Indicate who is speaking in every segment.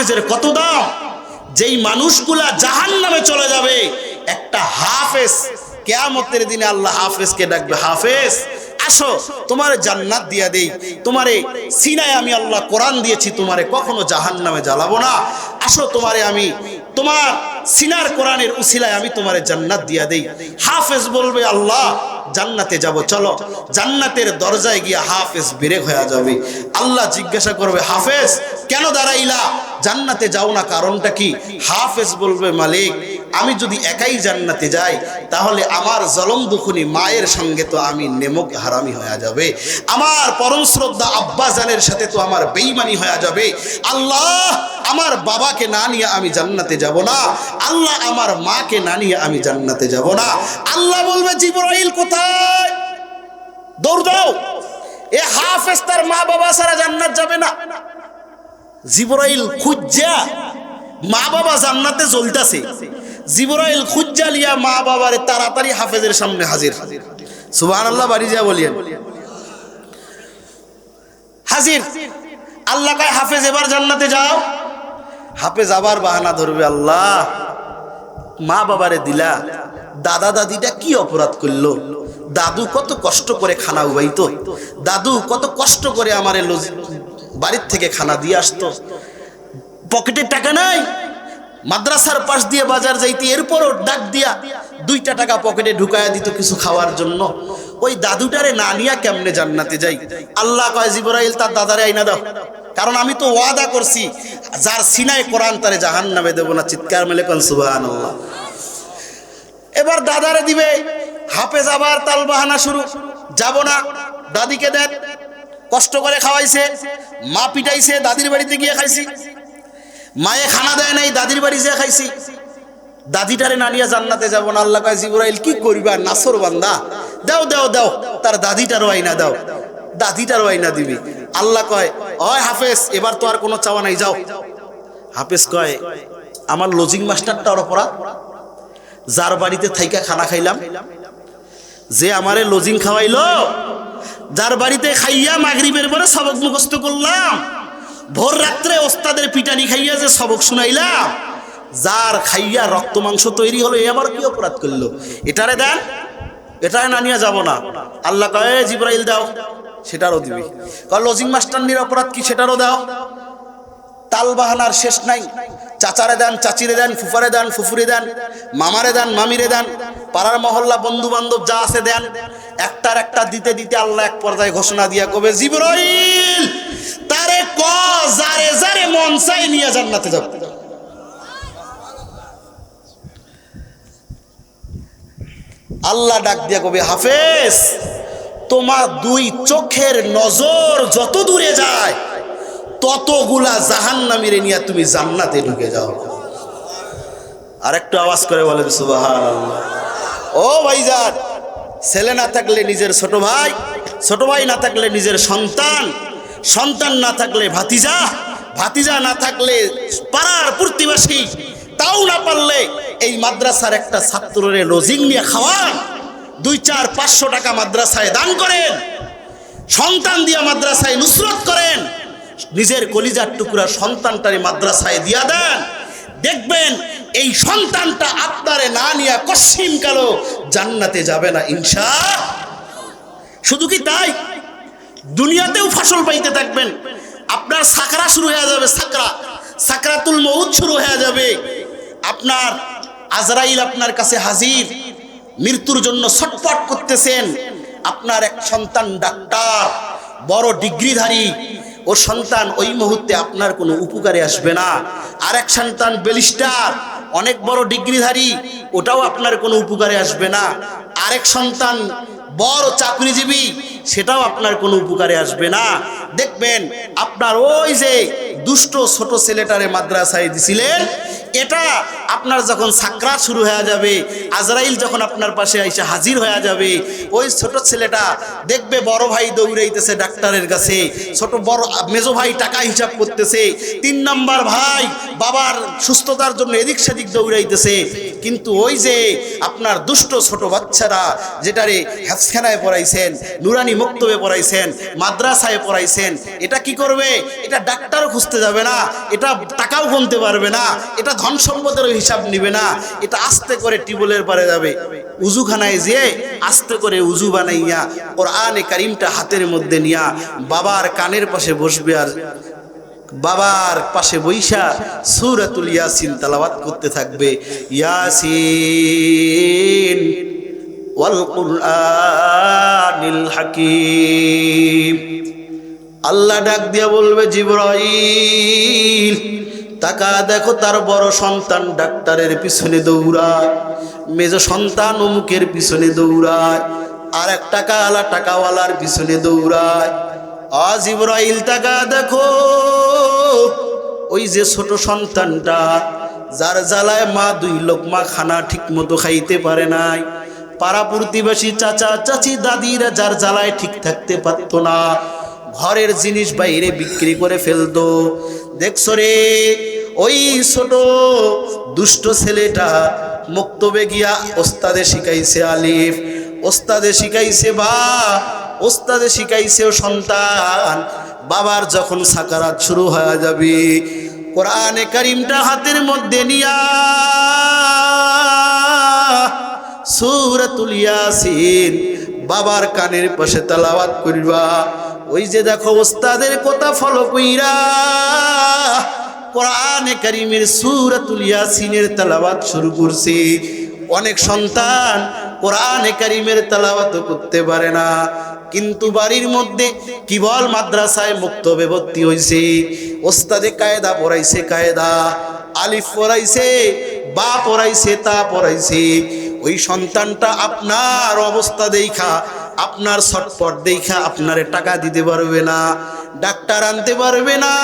Speaker 1: হাফেজের কত দাম যেই মানুষগুলা জাহান নামে চলে যাবে, একটা হাফেজ কেয়ামতের দিনে আল্লাহ হাফেজকে ডাকবে, হাফেজ, আসো, তোমারে জান্নাত দিয়া দেই, তোমারে সিনায় আমি আল্লাহ কোরআন দিয়েছি, তোমারে কখনো জাহান নামে জ্বালাবো না। আসো, তোমারে আমি, তোমার সিনার কোরআনের উসিলায় আমি তোমারে জান্নাত দিয়া দেই। হাফেজ বলবে, আল্লাহ, জান্নাতে যাব, চলো। জান্নাতের দরজায় গিয়ে হাফেজ বেরেক হয়ে যাবে। আল্লাহ জিজ্ঞাসা করবে, হাফেজ কেন দাঁড়াইলা? জান্নাতে যাও না, কারণটা কি? হাফেজ বলবে, মালিক, আমি যদি একাই জান্নাতে যাই, তাহলে আমার জলম দুখুনি মায়ের সঙ্গে তো আমি নেমক হারামি হয়ে যাবে। আমার পরম শ্রদ্ধা আব্বা জানের সাথে তো আমার বেইমানি হয়ে যাবে। আল্লাহ আমার বাবাকে না নিয়ে আমি জান্নাতে যাব না। আল্লাহ আমার মাকে না নিয়ে আমি জান্নাতে যাব না। আল্লাহ বলবে, জিবরাইল কোথায়? দৌড় দাও। এ হাফেজ তার মা বাবা সারা জান্নাত যাবে না। জিবরাইল খুজ্জা মা বাবা জান্নাতে জ্বলতাছে। জিবরাইল খুজ্জা লিয়া মা বাবারে তাড়াতাড়ি হাফেজের সামনে হাজির। সুবহান আল্লাহ বাড়ি যা বলিয়েন। হাজির, আল্লাহ কয়, হাফেজ, এবার জান্নাতে যাও। হাফেজ আবার বাহানা ধরবে, আল্লাহ, মা বাবারে দিলা। দাদা দাদিটা কি অপরাধ করল? দাদু কত কষ্ট করে খানা উবাইতো। দাদু কত কষ্ট করে আমার বাড়ির থেকে খানা দিয়ে আসতো। পকেটে টাকা নাই। মাদ্রাসার পাশ দিয়ে বাজার যাইতে এরপরও ডাক দিয়া দুইটা টাকা পকেটে ঢুকায়া দিত কিছু খাওয়ার জন্য। ওই দাদুটারে না নিয়া কেমনে জান্নাতে যাই? আল্লাহ কয়, জিবরাইল, তার দাদারে আইনা দাও। কারণ আমি তো ওয়াদা করছি, যার সিনায় কোরআন তারে জাহান নামে দেবো না। চিৎকার মেলে কন সুবাহান এবার দাদারে দিবে, হাফেজ আবার তাল বাহানা শুরু। যাব না। দাদিকে দেন। কষ্ট করে খাওয়াইছে, মা পিটাইছে, দাদির বাড়িতে গিয়ে খাইছি। মায়ে খানা দেয় নাই, দাদির বাড়ি যেয়ে খাইছি। দাদিটারে নানিয়া জান্নাতে যাব না। আল্লাহ কয়, জিবরাইল, কি করবা, নাসর বান্দা। দাও দাও দাও। তার দাদিটারও আইনা দাও। দাদিটারও আইনা দিবি। আল্লাহ কয়, অয় হাফেজ, এবার তো আর কোনো চাওয়া নাই, যাও। হাফেজ কয়, আমার লজিং মাস্টারটা অপরাধ? যার বাড়িতে থাইকা খানা খাইলাম, যে আমারে লজিং খাওয়াইলো যার বাড়িতে খাইয়া মাগরিবের পরে সবক মুখস্থ করলাম। ভোর রাত্রে ওস্তাদের পিটানি খাইয়া যে সবক শুনাইলাম, যার খাইয়া রক্ত মাংস তৈরি হলো, এ আবার কি অপরাধ করল? এটারে দেন, এটারে না নিয়ে যাব না। আল্লাহ কয়ে জিব্রাইল দাও, সেটারও দিবি। কয়, লজিং মাস্টারনির অপরাধ কি, সেটারও দাও? তাল বাহানার শেষ নাই। চাচারে দেন, চাচিরে দেন, ফুফারে দেন, ফুফুরে দেন, মামারে দেন, মামিরে দেন পাড়ার মহল্লা বন্ধু বান্ধব যা আছে দেন, একটার একটা দিতে দিতে আল্লাহ এক পর্যায়ে ঘোষণা দিয়া কবে, জিবরাইল, তারে ক জারে জারে মন চাই নিয়ে জান্নাতে যাবে আল্লাহ ডাক দিয়া কবে, হাফেজ, তোমার দুই চোখের নজর যত দূরে যায়, ততগুলা জাহান্নামীরে নিয়ে তুমি জান্নাতে ঢুকে যাও। আর একটু আওয়াজ করে বলেন সুবাহান ও ভাইজান, ছেলে না থাকলে নিজের ছোট ভাই ছোট ভাই না থাকলে নিজের সন্তান সন্তান না থাকলে ভাতিজা ভাতিজা না থাকলে পাড়ার প্রতিবাসী তাও না পারলে এই মাদ্রাসার একটা ছাত্ররে লজিং নিয়ে খাওয়ান। দুই, চার, পাঁচশো টাকা মাদ্রাসায় দান করেন। সন্তান দিয়া মাদ্রাসায় নুসরত করেন। নিজের কলিজার টুকরা সন্তানটারে মাদ্রাসায় দিয়া দেন। দেখবেন এই সন্তানটা আপনারে না নিয়ে কশ্চিম কালো জান্নাতে যাবে না ইনশা শুধু কি তাই? দুনিয়াতেও ফসল পাইতে থাকবেন। আপনার সাকরা শুরু হয়ে যাবে, সাকরা। সাকরাতুল মৌত শুরু হয়ে যাবে। আপনার আজরাইল আপনার কাছে হাজির। মৃত্যুর জন্য ছটফট করতেছেন। আপনার এক সন্তান ডাক্তার, বড় ডিগ্রিধারী। ও সন্তান ওই মুহূর্তে আপনার কোনো উপকারে আসবে না। আর এক সন্তান বেলিস্টার অনেক বড় ডিগ্রিধারী, ওটাও আপনার কোনো উপকারে আসবে না। আরেক সন্তান বড় চাকরিজীবী, সেটাও আপনার কোনো উপকারে আসবে না। দেখবেন, আপনার ওই যে দুষ্ট ছোট ছেলেটারে মাদ্রাসায় দিছিলেন। এটা আপনার যখন সাকরা শুরু হয়ে যাবে, আজরাইল যখন আপনার পাশে এসে হাজির হয়ে যাবে, ওই ছোট ছেলেটা দেখবে বড় ভাই দৌড়াইতেছে ডাক্তারের কাছে, ছোট বড় মেজো ভাই টাকা হিসাব করতেছে, তিন নাম্বার ভাই বাবার সুস্থতার জন্য এদিক সেদিক দৌড়াইতেছে। কিন্তু ওই যে আপনার দুষ্ট ছোট বাচ্চারা যেটারে হ্যাফসখানায় পড়াইছেন, নুরানি মুক্তবে পড়াইছেন, মাদ্রাসায় পড়াইছেন, এটা কি করবে? এটা ডাক্তার খুঁজতে যাবে না, এটা টাকাও গুনতে পারবে না, এটা ধন সম্পদের হিসাব নিবে না, এটা আস্তে করে টিউবওয়েলের পারে যাবে। উজুখানায় যেয়ে আস্তে করে উজু বানাইয়া কোরআনে কারিমটা হাতের মধ্যে নিয়া বাবার কানের পাশে বসবে আর বাবার পাশে বৈশা সুরাতুল ইয়াসিন তালাবাত করতে থাকবে। ইয়াসিন ওয়াল কুরআনিল হাকিম। আল্লাহ ডাক দিয়া বলবে, জিব্রাইল তাকা দেখো তার বড় সন্তান ডাক্তারের পিছনে দৌড়ায়, মেজ সন্তান অমুকের পিছনে দৌড়ায়, আর এক টাকাওয়ালা টাকাওয়ালার পিছনে দৌড়ায়। আজ ইব্রাহিল তাকা দেখো, ওই যে ছোট সন্তানটা, যার জ্বালায় মা দুই লোকমা খানা ঠিক মতো খাইতে পারে নাই। পাড়া প্রতিবেশী চাচা, চাচি, দাদিরা যার জ্বালায় ঠিক থাকতে পারতো না। ঘরের জিনিস বাইরে বিক্রি করে ফেলতো। দেখছ রে, ওই ছোট দুষ্ট ছেলেটা মুক্তবে গিয়া ওস্তাদে শিখাইছে আলিফ, ওস্তাদে শিখাইছে বা, ওস্তাদে শিখাইছে সন্তান। বাবার যখন সাকারাত শুরু হয়ে যাবে, কোরআনে করিমটা হাতের মধ্যে নিয়া সুরাতুল ইয়াসিন, বাবার কানের পাশে তালাওয়াত করিবা। ওই যে দেখো ওস্তাদের কথা ফলো কইরা কোরআনে কারিমের সুরাতুল ইয়াসিনের তালাওয়াত শুরু করছে। অনেক সন্তান কোরআনে কারিমের তালাওয়াত করতে পারে না। কিন্তু বাড়ির মধ্যে কিবল মাদ্রাসায় মুক্ত ভর্তি হয়েছে ওস্তাদে কায়দা পড়াইছে কায়দা, আলিফ পড়াইছে, বা পড়াইছে, তা পড়াইছে। ওই সন্তানটা আপনার অবস্থা দেখা আপনার ছটপট দেখা আপনারে টাকা দিতে পারবে না, ডাক্তার আনতে পারবে না।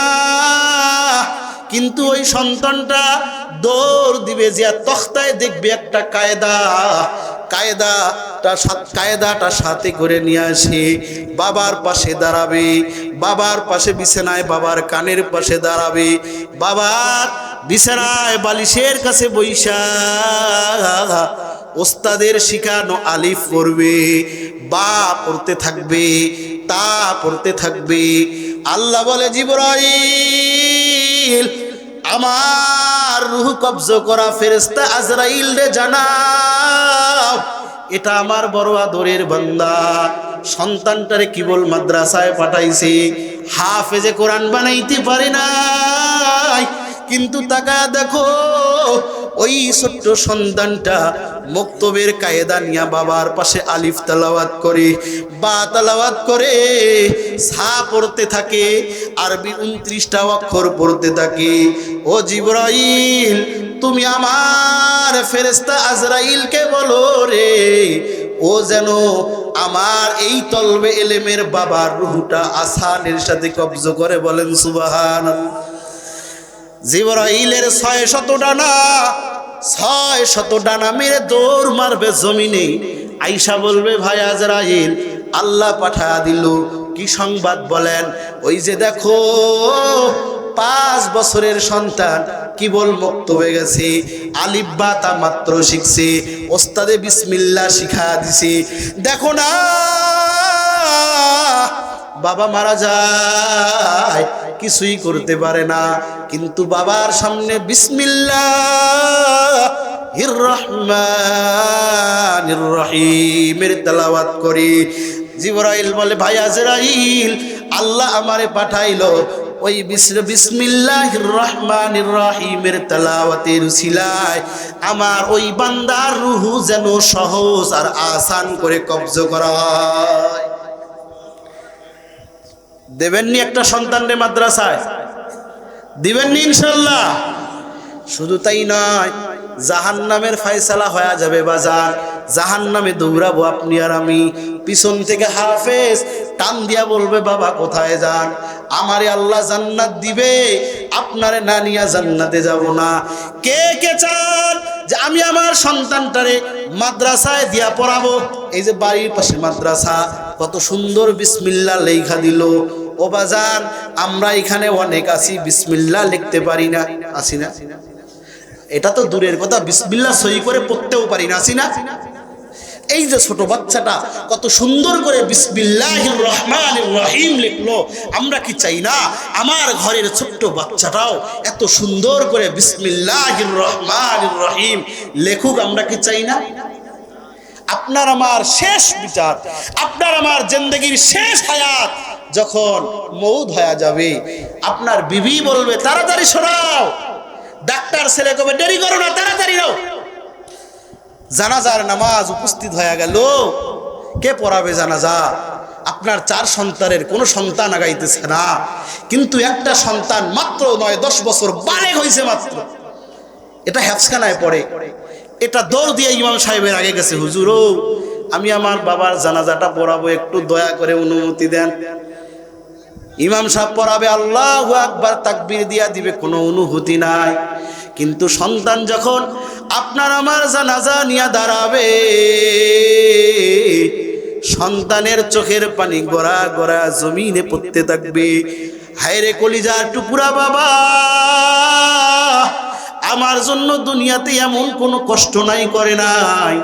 Speaker 1: কিন্তু ওই সন্তানটা দৌড় দিবে যে তখতায় দেখবে একটা কায়দা, কায়দাটা সাথ- কায়দাটা সাথে করে নিয়ে আসে, বাবার পাশে দাঁড়াবে, বাবার পাশে বিছানায় বাবার কানের পাশে দাঁড়াবে, বাবার বিছানায় বালিশের কাছে বৈশা, ওস্তাদের শিখানো আলিফ করবে বা পড়তে থাকবে, তা পড়তে থাকবে। আল্লাহ বলে, জিবরাইল, আমার রুহ কবজ করা ফেরেস্তা আজরাইল রে জানাও। এটা আমার বড় আদরের বান্দা। সন্তানটারে কেবল মাদ্রাসায় পাঠাইছে। হাফেজে কোরআন বানাইতে পারে নাই। কিন্তু তাকা দেখো ওই ছোট্ট সন্তানটা মক্তবের কায়দা নিয়া বাবার পাশে আলিফ তালাওয়াত করে, বা তালাওয়াত করে, সা পড়তে থাকে, আরবি উনত্রিশটা অক্ষর পড়তে থাকে। ও জিব্রাইল, তুমি আমার ফেরেস্তা আজরাইলকে বলো রে, ও যেন আমার এই তলবে এলেমের বাবার রুহুটা আসানের সাথে কবজ করে বলেন সুবাহান জিবরাইলের ছয় শত ডানা, ছয় শত ডানা মেরে দৌড় মারবে জমিনে। আইসা বলবে, ভাই আজরাইল, আল্লাহ পাঠা দিল। কি সংবাদ বলেন? ওই যে দেখো, পাঁচ বছরের সন্তান কি বল মুক্ত হয়ে গেছে। আলিব্বা তা মাত্র শিখছে। ওস্তাদে বিসমিল্লা শিখা দিছে। দেখো না বাবা মারা যায়, কিছুই করতে পারে না। কিন্তু বাবার সামনে বিসমিল্লাহ রহিমের তেলাওয়াত করি। জিবরাইল বলে, ভাই আজরাইল, আল্লাহ আমারে পাঠাইলো ওই বিসর বিসমিল্লাহির রহমানির রহিমের তেলাওয়াতের উসিলায় আমার ওই বান্দার রুহু যেন সহজ আর আসান করে কবজ করা হয়। দেবেননি একটা সন্তানরে মাদ্রাসায়। দিবেননি ইনশাল্লাহ। শুধু তাই নয় জাহান নামের ফায়সালা হয়ে যাবে বাজার। জাহান নামে দৌড়াবো আপনি আর আমি। পিছন থেকে হাফেজ টান দিয়া বলবে, বাবা, কোথায় যান? আমারে আল্লাহ জান্নাত দিবে, আপনারে না নিয়া জান্নাতে যাব না। কে কে চান যে আমি আমার সন্তানটারে মাদ্রাসায় দিয়া পড়াবো? এই যে বাড়ির পাশে মাদ্রাসা, কত সুন্দর বিসমিল্লা লেখা দিল। ও আমরা এখানে অনেক আছি বিসমিল্লা লিখতে পারি না। আসি না? এটা তো দূরের কথা বিসমিল্লা সই করে পড়তেও পারি না আসি না? এই যে ছোট বাচ্চাটা কত সুন্দর করে রহমানির রহিম লিখলো, আমরা কি চাই না? আমার ঘরের ছোট্ট বাচ্চাটাও এত সুন্দর করে রহমানির রহিম লেখুক, আমরা কি চাই না? আপনার আমার শেষ বিচার, আপনার আমার জিন্দগির শেষ হায়াত যখন মৌদ হয়ে যাবে, আপনার বিবি বলবে, তাড়াতাড়ি শোনাও ডাক্তার ছেলে কবে, দেরি করো না, তাড়াতাড়ি নাও। জানাজার নামাজ উপস্থিত হয়ে গেল। কে পড়াবে জানাজা? আপনার চার সন্তানের কোনো সন্তান আগাইতেছে না। কিন্তু একটা সন্তান মাত্র নয়, দশ বছর বালে হয়েছে মাত্র। এটা হ্যাপসখানায় পড়ে। এটা দৌড় দিয়ে ইমাম সাহেবের আগে গেছে হুজুর ও আমি আমার বাবার জানাজাটা পড়াবো, একটু দয়া করে অনুমতি দেন। ইমাম সাহেব পড়াবে, আল্লাহ আকবার তাকবীর দিয়া দিবে, কোনো অনুভূতি নাই। কিন্তু সন্তান যখন আপনার আমার জানাজা নিয়ে দাঁড়াবে, সন্তানের চোখের পানি গড়া গড়া জমিনে পড়তে থাকবে। হায়রে কলিজার টুকুরা বাবা, আমার জন্য দুনিয়াতে এমন কোনো কষ্ট নাই, করে নাই।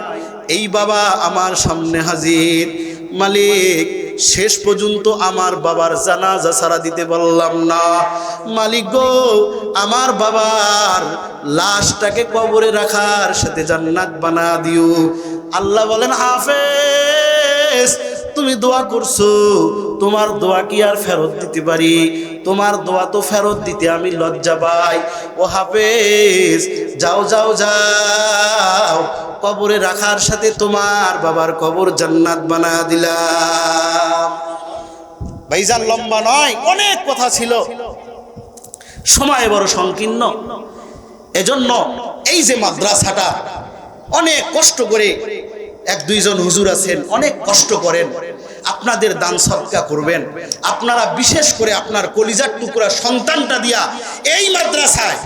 Speaker 1: এই বাবা আমার সামনে হাজির, মালিক শেষ পর্যন্ত আমার বাবার জানাজা সারা দিতে পারলাম না। মালিক গো, আমার বাবার লাশটাকে কবরে রাখার সাথে জান্নাত বানা দিও। আল্লাহ বলেন, হাফেজ, তুমি দোয়া করছ, তোমার দোয়া কি আর ফেরত দিতে পারি? তোমার দোয়া তো ফেরত দিতে আমি লজ্জা পাই। ও হাফেজ, যাও যাও যাও, কবরে রাখার সাথে তোমার বাবার কবর জান্নাত বানা দিলাম। ভাইজান লম্বা নয়, অনেক কথা ছিল। সময় বড় সংকীর্ণ। এজন্য এই যে মাদ্রাসাটা অনেক কষ্ট করে এক দুইজন হুজুর আছেন, অনেক কষ্ট করেন। আপনাদের দান সৎকা করবেন। আপনারা বিশেষ করে আপনার কলিজার টুকরা সন্তানটা দিয়া এই মাদ্রাসায়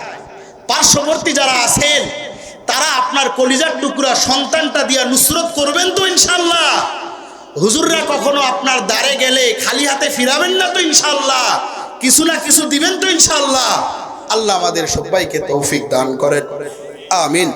Speaker 1: পার্শ্ববর্তী যারা আছেন, তারা আপনার কলিজার টুকরা সন্তানটা দিয়া নুসরত করবেন তো ইনশাল্লাহ হুজুররা কখনো আপনার দ্বারে গেলে খালি হাতে ফিরাবেন না তো ইনশাল্লাহ কিছু না কিছু দিবেন তো ইনশাল্লাহ আল্লাহ আমাদের সবাইকে তৌফিক দান করেন। আমিন।